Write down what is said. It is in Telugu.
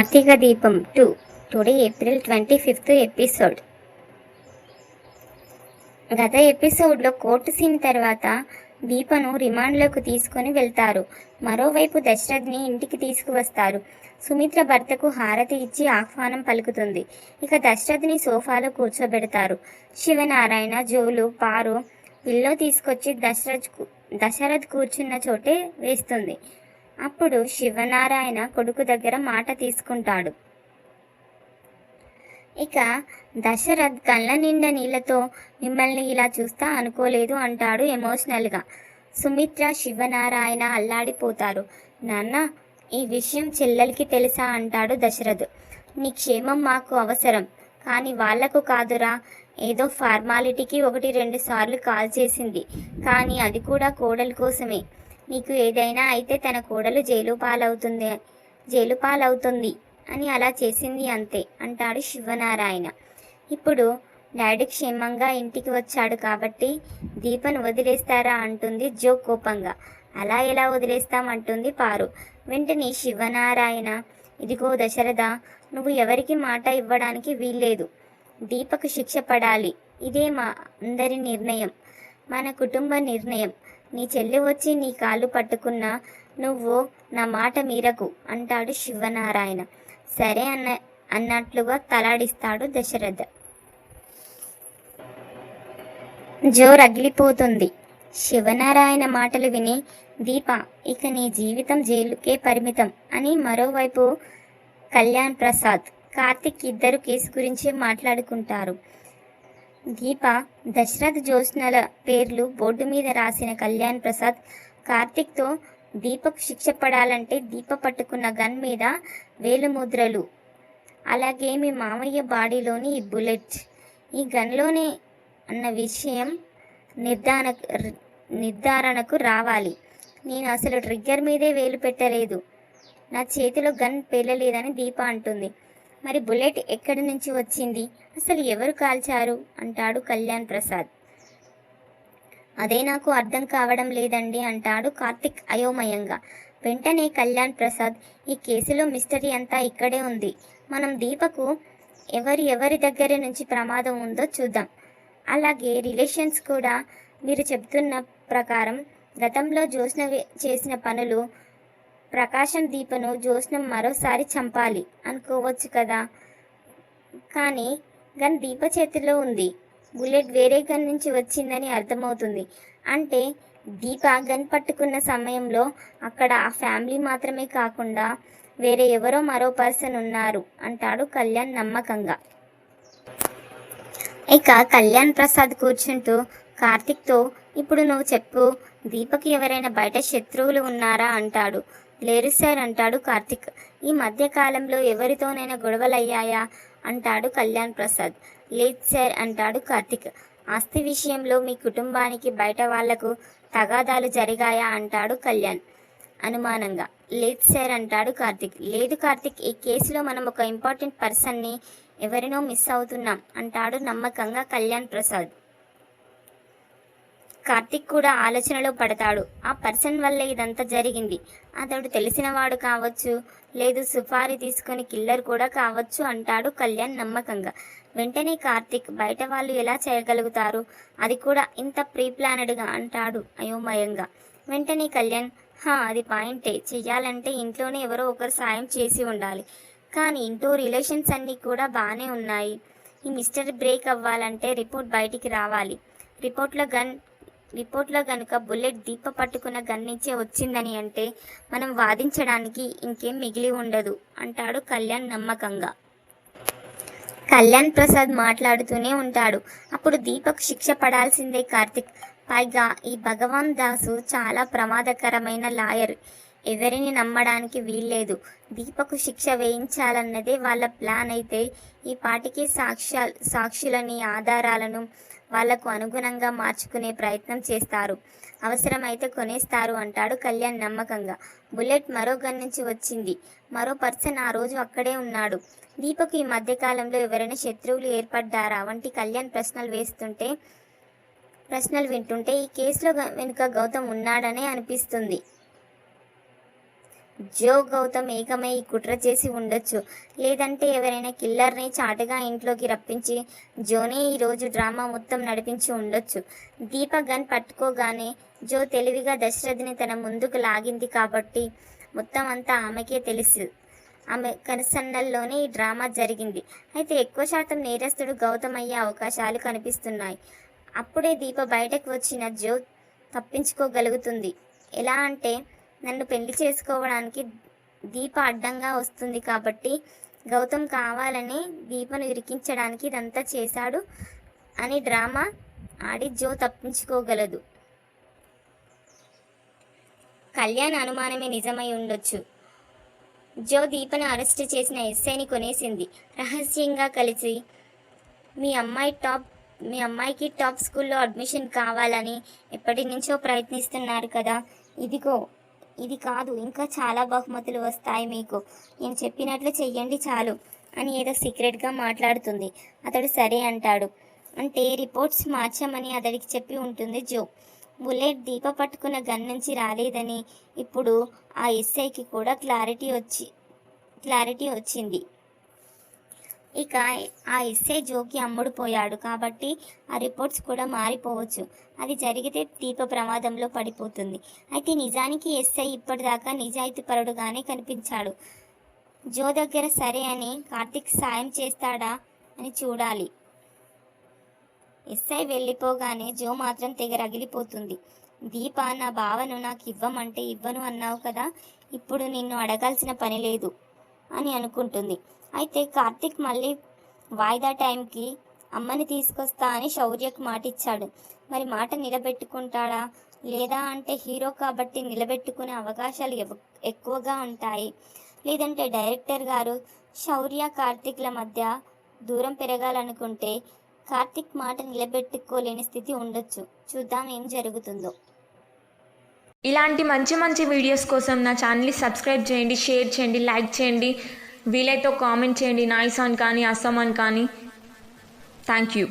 Karthika Deepam two today April twenty fifth episode. గత ఎపిసోడ్లో కోర్టు సీన్ తర్వాత దీపను రిమాండ్లోకి తీసుకొని వెళ్తారు. మరోవైపు దశరథ్ని ఇంటికి తీసుకువస్తారు. సుమిత్ర భర్తకు హారతి ఇచ్చి ఆహ్వానం పలుకుతుంది. ఇక దశరథ్ని సోఫాలో కూర్చోబెడతారు. శివనారాయణ జోలు పారు పిల్లో తీసుకొచ్చి దశరథ్ దశరథ్ కూర్చున్న చోటే వేస్తుంది. అప్పుడు శివనారాయణ కొడుకు దగ్గర మాట తీసుకుంటాడు. ఇక దశరథ్ కళ్ళ నిండా నీళ్ళతో మిమ్మల్ని ఇలా చూస్తా అనుకోలేదు అంటాడు ఎమోషనల్గా సుమిత్ర శివనారాయణ అల్లాడిపోతారు. నాన్న ఈ విషయం చెల్లెలికి తెలుసా అంటాడు దశరథ్. నీ క్షేమం మాకు అవసరం. కానీ వాళ్ళకు కాదురా. ఏదో ఫార్మాలిటీకి ఒకటి రెండు సార్లు కాల్ చేసింది. కానీ అది కూడా కోడలి కోసమే. నీకు ఏదైనా అయితే తన కోడలు జైలు పాలవుతుంది జైలు పాలవుతుంది అని అలా చేసింది అంతే అంటాడు శివనారాయణ. ఇప్పుడు డాడీ క్షేమంగా ఇంటికి వచ్చాడు కాబట్టి దీపను వదిలేస్తారా అంటుంది జో కోపంగా. అలా ఎలా వదిలేస్తామంటుంది పారు. వెంటనే శివనారాయణ ఇదిగో దశరథ నువ్వు ఎవరికి మాట ఇవ్వడానికి వీల్లేదు. దీపకు శిక్ష పడాలి. ఇదే మా అందరి నిర్ణయం. మన కుటుంబ నిర్ణయం. నీ చెల్లి వచ్చి నీ కాళ్ళు పట్టుకున్నా నువ్వు నా మాట మీరకు అంటాడు శివనారాయణ. సరే అన్న అన్నట్లుగా తలాడిస్తాడు దశరథ. జోర్ అగిలిపోతుంది శివనారాయణ మాటలు విని దీప ఇక నీ జీవితం జైలుకే పరిమితం అని మరోవైపు కళ్యాణ్ ప్రసాద్ కార్తిక్ ఇద్దరు కేసు గురించి మాట్లాడుకుంటారు. దీప దశరథ్ జ్యోత్స్నల పేర్లు బోర్డు మీద రాసిన కళ్యాణ్ ప్రసాద్ కార్తిక్తో దీపకు శిక్ష పడాలంటే దీప పట్టుకున్న గన్ మీద వేలుముద్రలు అలాగే మీ మామయ్య బాడీలోని ఈ బుల్లెట్. ఈ గన్లోనే అన్న విషయం నిర్ధారణ నిర్ధారణకు రావాలి. నేను అసలు ట్రిగ్గర్ మీదే వేలు పెట్టలేదు. నా చేతిలో గన్ పేలలేదని దీప అంటుంది. మరి బుల్లెట్ ఎక్కడి నుంచి వచ్చింది? అసలు ఎవరు కాల్చారు? అంటాడు కళ్యాణ్ ప్రసాద్. అదే నాకు అర్థం కావడం లేదండి అంటాడు కార్తిక్ అయోమయంగా. వెంటనే కళ్యాణ్ ప్రసాద్ ఈ కేసులో మిస్టరీ అంతా ఇక్కడే ఉంది. మనం దీపకు ఎవరి ఎవరి దగ్గర నుంచి ప్రమాదం ఉందో చూద్దాం. అలాగే రిలేషన్స్ కూడా మీరు చెప్తున్న ప్రకారం గతంలో జ్యోత్స్న చేసిన పనులు ప్రకాశం దీపను జ్యోత్స్నం మరోసారి చంపాలి అనుకోవచ్చు కదా? కానీ గన్ దీప చేతిలో ఉంది. బుల్లెట్ వేరే గన్ నుంచి వచ్చిందని అర్థమవుతుంది. అంటే దీప గన్ పట్టుకున్న సమయంలో అక్కడ ఆ ఫ్యామిలీ మాత్రమే కాకుండా వేరే ఎవరో మరో పర్సన్ ఉన్నారు అంటాడు కళ్యాణ్ నమ్మకంగా. ఇక కళ్యాణ్ ప్రసాద్ కూర్చుంటూ కార్తిక్తో ఇప్పుడు నువ్వు చెప్పు దీపక్ ఎవరైనా బయట శత్రువులు ఉన్నారా? అంటాడు. లేరు సార్ అంటాడు కార్తిక్. ఈ మధ్యకాలంలో ఎవరితోనైనా గొడవలయ్యాయా? అంటాడు కళ్యాణ్ ప్రసాద్. లేదు సార్ అంటాడు కార్తిక్. ఆస్తి విషయంలో మీ కుటుంబానికి బయట వాళ్ళకు తగాదాలు జరిగాయా? అంటాడు కళ్యాణ్ అనుమానంగా. లేదు సార్ అంటాడు కార్తిక్. లేదు కార్తిక్ ఈ కేసులో మనం ఒక ఇంపార్టెంట్ పర్సన్ని ఎవరినో మిస్ అవుతున్నాం అంటాడు నమ్మకంగా కళ్యాణ్ ప్రసాద్. కార్తిక్ కూడా ఆలోచనలో పడతాడు. ఆ పర్సన్ వల్ల ఇదంతా జరిగింది. అతడు తెలిసినవాడు కావచ్చు లేదు సుపారీ తీసుకొని కిల్లర్ కూడా కావచ్చు అంటాడు కళ్యాణ్ నమ్మకంగా. వెంటనే కార్తిక్ బయట వాళ్ళు ఎలా చేయగలుగుతారు? అది కూడా ఇంత ప్రీ ప్లానెడ్గా అంటాడు అయోమయంగా. వెంటనే కళ్యాణ్ హా అది పాయింటే. చెయ్యాలంటే ఇంట్లోనే ఎవరో ఒకరు సాయం చేసి ఉండాలి. కానీ ఇంటూ రిలేషన్స్ అన్నీ కూడా బాగానే ఉన్నాయి. ఈ మిస్టర్ బ్రేక్ అవ్వాలంటే రిపోర్ట్ బయటికి రావాలి. రిపోర్ట్లో గన్ రిపోర్ట్లో కనుక బుల్లెట్ దీప పట్టుకున్న గన్ నుంచే వచ్చిందని అంటే మనం వాదించడానికి ఇంకేం మిగిలి ఉండదు అంటాడు కళ్యాణ్ నమ్మకంగా. కళ్యాణ్ ప్రసాద్ మాట్లాడుతూనే ఉంటాడు. అప్పుడు దీపక్ శిక్ష పడాల్సిందే కార్తిక్. పైగా ఈ భగవాన్ దాసు చాలా ప్రమాదకరమైన లాయర్. ఎవరిని నమ్మడానికి వీల్లేదు. దీపకు శిక్ష వేయించాలన్నదే వాళ్ళ ప్లాన్ అయితే. ఈ పాటికి సాక్ష్య సాక్షులని ఆధారాలను వాళ్ళకు అనుగుణంగా మార్చుకునే ప్రయత్నం చేస్తారు. అవసరమైతే కొనేస్తారు అంటాడు కళ్యాణ్ నమ్మకంగా. బుల్లెట్ మరో గన్ నుంచి వచ్చింది. మరో పర్సన్ ఆ రోజు అక్కడే ఉన్నాడు. దీపకు ఈ మధ్యకాలంలో ఎవరైనా శత్రువులు ఏర్పడ్డారా? వంటి కళ్యాణ్ ప్రశ్నలు వేస్తుంటే ప్రశ్నలు వింటుంటే ఈ కేసులో వెనుక గౌతమ్ ఉన్నాడనే అనిపిస్తుంది. జో గౌతమ్ ఏకమై కుట్ర చేసి ఉండొచ్చు. లేదంటే ఎవరైనా కిల్లర్ని చాటుగా ఇంట్లోకి రప్పించి జోనే ఈరోజు డ్రామా మొత్తం నడిపించి ఉండొచ్చు. దీప గన్ పట్టుకోగానే జో తెలివిగా దశరథిని తన ముందుకు లాగింది కాబట్టి మొత్తం అంతా ఆమెకే తెలుసు. ఆమె కనుసన్నల్లోనే ఈ డ్రామా జరిగింది. అయితే ఎక్కువ శాతం నేరస్తుడు గౌతమ్ అయ్యే అవకాశాలు కనిపిస్తున్నాయి. అప్పుడే దీప బయటకు వచ్చిన జో తప్పించుకోగలుగుతుంది. ఎలా అంటే నన్ను పెళ్ళి చేసుకోవడానికి దీప అడ్డంగా వస్తుంది కాబట్టి గౌతమ్ కావాలని దీపను ఇరికించడానికి ఇదంతా చేశాడు అని డ్రామా ఆడి జో తప్పించుకోగలదు. కళ్యాణ్ అనుమానమే నిజమై ఉండొచ్చు. జో దీపను అరెస్ట్ చేసిన ఎస్ఐని కొనేసింది. రహస్యంగా కలిసి మీ అమ్మాయి టాప్ మీ అమ్మాయికి టాప్ స్కూల్లో అడ్మిషన్ కావాలని ఎప్పటి నుంచో ప్రయత్నిస్తున్నారు కదా ఇదిగో ఇది కాదు ఇంకా చాలా బహుమతులు వస్తాయి మీకు. నేను చెప్పినట్లు చెయ్యండి చాలు అని ఏదో సీక్రెట్గా మాట్లాడుతుంది. అతడు సరే అంటాడు. అంటే రిపోర్ట్స్ మార్చామని అతడికి చెప్పి ఉంటుంది జో. బుల్లెట్ దీప పట్టుకున్న గన్ నుంచి రాలేదని ఇప్పుడు ఆ ఎస్ఐకి కూడా క్లారిటీ వచ్చి క్లారిటీ వచ్చింది. ఇక ఆ ఎస్ఐ జోకి అమ్ముడు పోయాడు కాబట్టి ఆ రిపోర్ట్స్ కూడా మారిపోవచ్చు. అది జరిగితే దీప ప్రమాదంలో పడిపోతుంది. అయితే నిజానికి ఎస్ఐ ఇప్పటిదాకా నిజాయితీపరుడుగానే కనిపించాడు. జో దగ్గర సరే అని కార్తిక్ సాయం చేస్తాడా అని చూడాలి. ఎస్ఐ వెళ్ళిపోగానే జో మాత్రం తెగ రగిలిపోతుంది. దీప నా భావను నాకు ఇవ్వమంటే ఇవ్వను అన్నావు కదా ఇప్పుడు నిన్ను అడగాల్సిన పని లేదు అని అనుకుంటుంది. అయితే కార్తిక్ మళ్ళీ వాయిదా టైంకి అమ్మని తీసుకొస్తా అని శౌర్యకు మాట ఇచ్చాడు మరి మాట నిలబెట్టుకుంటాడా? లేదా అంటే హీరో కాబట్టి నిలబెట్టుకునే అవకాశాలు ఎక్కువగా ఉంటాయి. లేదంటే డైరెక్టర్ గారు శౌర్య కార్తిక్ల మధ్య దూరం పెరగాలనుకుంటే కార్తిక్ మాట నిలబెట్టుకోలేని స్థితి ఉండొచ్చు. చూద్దాం ఏం జరుగుతుందో. ఇలాంటి మంచి మంచి వీడియోస్ కోసం నా ఛానల్ని సబ్స్క్రైబ్ చేయండి షేర్ చేయండి లైక్ చేయండి. వీలైతే కామెంట్ చేయండి నాయిస్ అని కానీ అస్సమ్ అని కానీ. Thank you